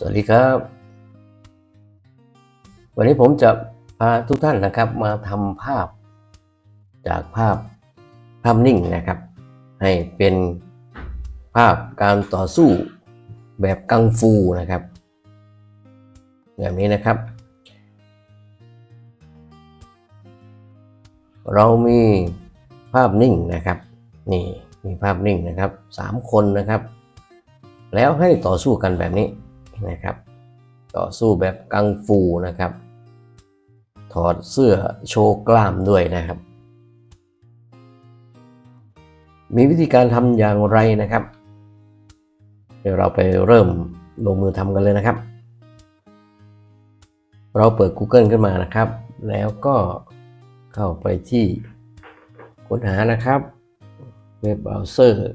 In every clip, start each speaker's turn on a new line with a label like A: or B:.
A: สวัสดีครับ วันนี้ผมจะพาทุกท่านนะครับมาทำภาพจากภาพภาพนิ่งนะครับ ให้เป็นภาพการต่อสู้แบบกังฟูนะครับ แบบนี้นะครับ เรามีภาพนิ่งนะครับนี่มีภาพนิ่งนะครับสามคนนะครับ แล้วให้ต่อสู้กันแบบนี้ นะครับ ต่อสู้แบบกังฟูนะครับ ถอดเสื้อโชว์กล้ามด้วยนะครับ มีวิธีการทำอย่างไรนะครับ เดี๋ยวเราไปเริ่มลงมือทำกันเลยนะครับ เราเปิด Google ขึ้นมานะครับ แล้วก็เข้าไปที่ค้นหานะครับเว็บเบราว์เซอร์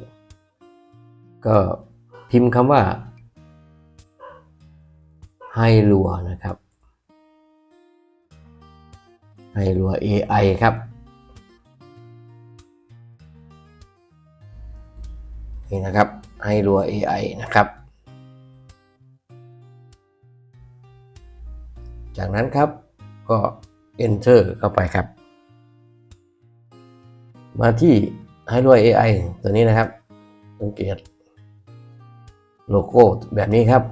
A: ก็พิมพ์คำว่า ไฮลัวนะครับไฮลัว AI ครับ นี่นะครับไฮลัว AI นะครับ จากนั้นครับก็ enter เข้าไปครับ มาที่ไฮลัว AI ตัวนี้นะครับสังเกตโลโก้แบบนี้ครับ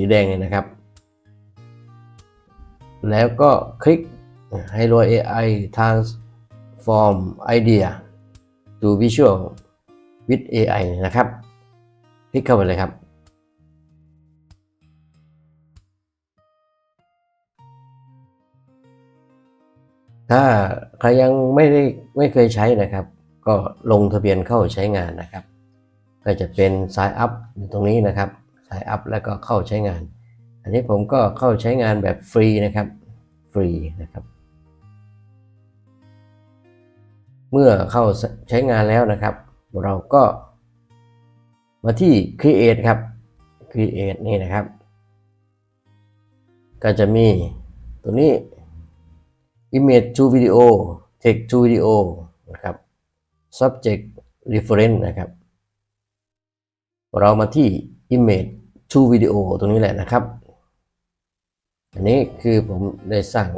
A: สีแดงเนี่ยนะครับ แล้วก็คลิก Hello AI Transform Idea to Visual with AI นะครับ คลิกเข้าไปเลยครับ ถ้าใครยังไม่ได้ไม่เคยใช้นะครับ ก็ลงทะเบียนเข้าใช้งานนะครับ ก็จะเป็น Sign Up อยู่ตรงนี้นะครับ Sign Up แล้วก็เข้าใช้งาน อันนี้ผมก็เข้าใช้งานแบบฟรีนะครับ ฟรีนะครับ เมื่อเข้าใช้งานแล้วนะครับ เราก็มาที่ Create ครับ Create นี่นะครับ ก็จะมีตัวนี้ Image to Video Text to Video นะครับ Subject Reference นะครับ เรามาที่ Image to Video ตรงนี้แหละนะครับ อันนี้คือผมได้สร้าง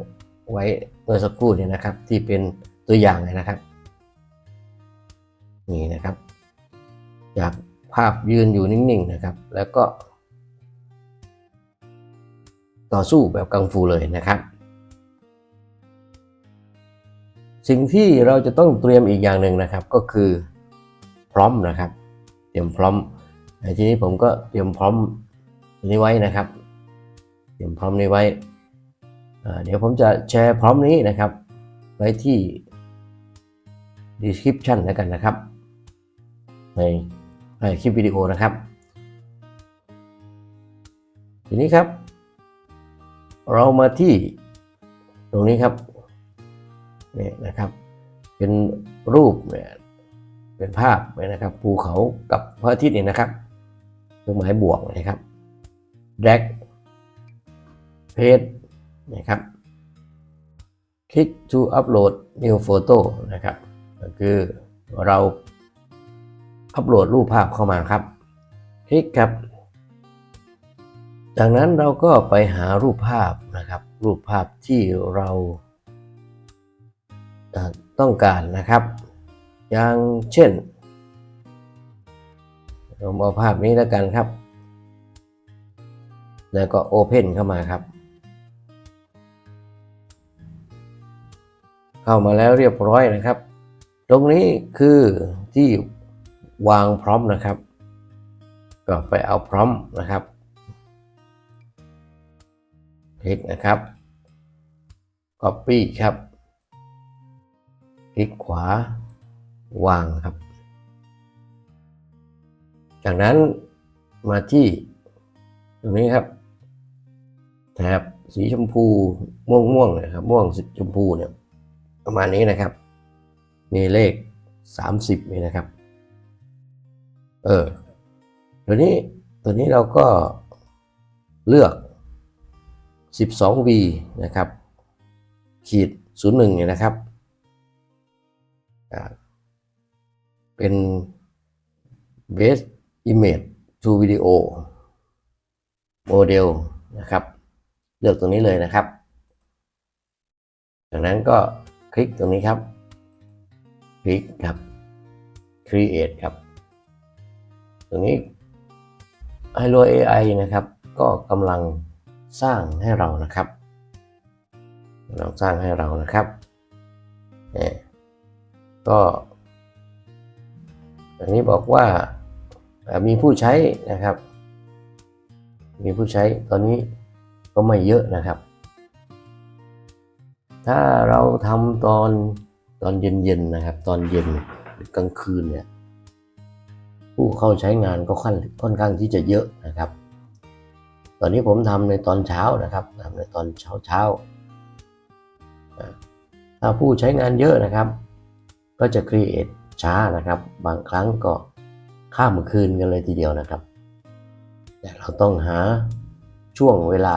A: ไว้เมื่อสักครู่นี้นะครับ ที่เป็นตัวอย่างนะครับ นี่นะครับ จากภาพยืนอยู่นิ่งๆนะครับ แล้วก็ ต่อสู้แบบกังฟูเลยนะครับ สิ่งที่เราจะต้องเตรียมอีกอย่างหนึ่งนะครับ ก็คือพร้อมนะครับ เตรียมพร้อม ทีนี้ผมก็เตรียมพร้อมนี้ไว้นะครับ เตรียมพร้อมนี้ไว้ เดี๋ยวผมจะแชร์พร้อมนี้นะครับ ไว้ที่ description แล้วกันนะครับ ในในคลิปวิดีโอนะครับ ทีนี้ครับ เรามาที่ตรงนี้ครับนี่นะครับ เป็นรูปเนี่ยเป็นภาพเลยนะครับภูเขากับพระอาทิตย์เนี่ยนะครับ เครื่องหมายบวกนะครับ drag เพจนะครับคลิก to upload new photo นะครับ ก็คือเราอัปโหลดรูปภาพเข้ามาครับ คลิกครับ จากนั้นเราก็ไปหารูปภาพนะครับ รูปภาพที่เราต้องการนะครับ อย่างเช่น ผมเอาภาพนี้แล้วกันครับ แล้วก็ Open เข้ามาครับ เข้ามาแล้วเรียบร้อยนะครับ ตรงนี้คือที่วางพร้อมนะครับ ก็ไปเอาพร้อมนะครับคลิกนะครับ Copy ครับ คลิกขวาวางครับ จากนั้นมาที่ตรงนี้ครับ แถบสีชมพูม่วงม่วงๆนะครับม่วงสีชมพูเนี่ยประมาณนี้นะครับ มีเลข 30นี่นะครับ เออตัวนี้ตัวนี้เราก็เลือก 12V นะครับ ขีด 01เนี่ยนะครับ เป็น base image to video โมเดลนะครับ เลือกตรงนี้เลยนะครับ จากนั้นก็คลิกตรงนี้ครับ คลิกครับ create ครับ ตรงนี้ i l o AI นะครับ ก็กำลังสร้างให้เรานะครับกำลังสร้างให้เรานะครับเนี่ยก็อันนี้บอกว่า มีผู้ใช้นะครับ มีผู้ใช้ตอนนี้ก็ไม่เยอะนะครับ ถ้าเราทำตอนตอนเย็นๆนะครับ ตอนเย็นหรือกลางคืนเนี่ยผู้เข้าใช้งานก็ค่อนค่อนข้างที่จะเยอะนะครับ ตอนนี้ผมทำในตอนเช้านะครับทำในตอนเช้าเช้าถ้าผู้ใช้งานเยอะนะครับ ก็จะ create ช้านะครับ บางครั้งก็ ข้ามคืนกันเลยทีเดียวนะครับ แต่เราต้องหาช่วงเวลา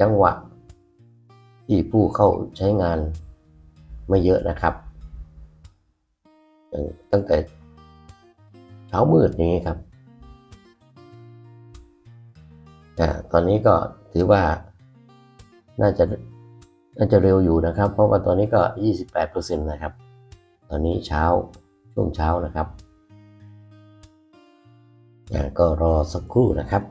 A: จังหวะ ที่ผู้เข้าใช้งานไม่เยอะนะครับตั้งแต่เช้ามืดอย่างนี้ครับอ่ตอนนี้ก็ถือว่าน่าจะน่าจะเร็วอยู่นะครับ เพราะว่าตอนนี้ก็ 28%นะครับ ตอนนี้เช้าช่วงเช้านะครับ ก็รอสักครู่นะครับ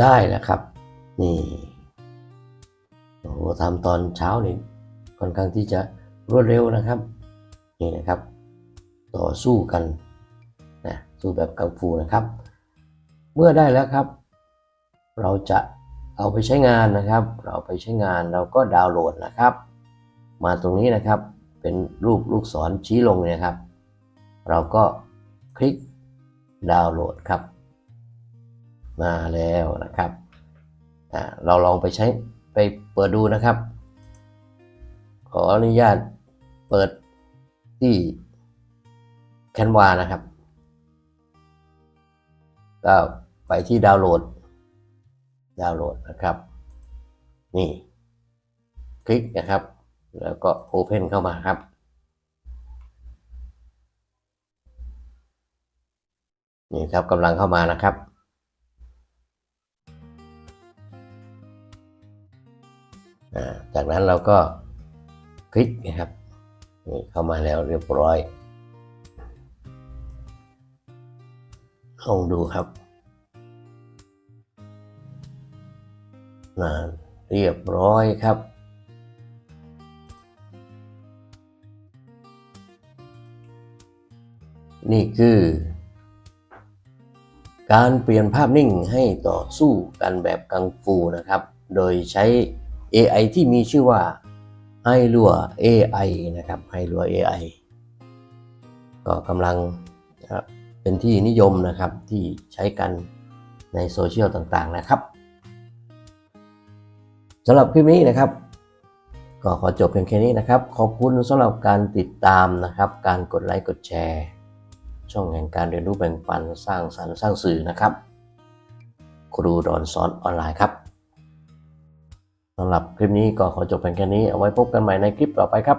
A: ได้แล้วครับ นี่โอ้โหทำตอนเช้านี่ค่อนข้างที่จะรวดเร็วนะครับ นี่นะครับ ต่อสู้กันนะสู้แบบกังฟูนะครับ เมื่อได้แล้วครับ เราจะ เอาไปใช้งานนะครับ เราไปใช้งานเราก็ดาวน์โหลดนะครับ มาตรงนี้นะครับเป็นรูปลูกศรชี้ลงเนี่ยครับ เราก็คลิกดาวน์โหลดครับ มาแล้วนะครับเราลองไปใช้ไปเปิดดูนะครับ ขออนุญาตเปิดที่แคนวานะครับ ก็ไปที่ดาวน์โหลด ดาวน์โหลดนะครับ นี่ คลิกนะครับ แล้วก็ Open เข้ามาครับ นี่ครับกำลังเข้ามานะครับจากนั้นเราก็คลิกนะครับนี่เข้ามาแล้วเรียบร้อยลองดูครับ นานเรียบร้อยครับ นี่คือ การเปลี่ยนภาพนิ่งให้ต่อสู้กันแบบกังฟูนะครับ โดยใช้ AI ที่มีชื่อว่าไฮลัว AI นะครับไฮลัว AI ก็กำลังเป็นที่นิยมนะครับที่ใช้กันในโซเชียลต่างๆนะครับ สำหรับคลิปนี้นะครับ ก็ขอจบเพียงแค่นี้นะครับ ขอบคุณสำหรับการติดตามนะครับ การกดไลค์กดแชร์ ช่องแห่งการเรียนรู้แบ่งปันสร้างสรรค์สร้างสื่อนะครับ ครูดอนสอนออนไลน์ครับสำหรับคลิปนี้ก็ขอจบเพียงแค่นี้เอาไว้พบกันใหม่ในคลิปต่อไปครับ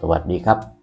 A: สวัสดีครับ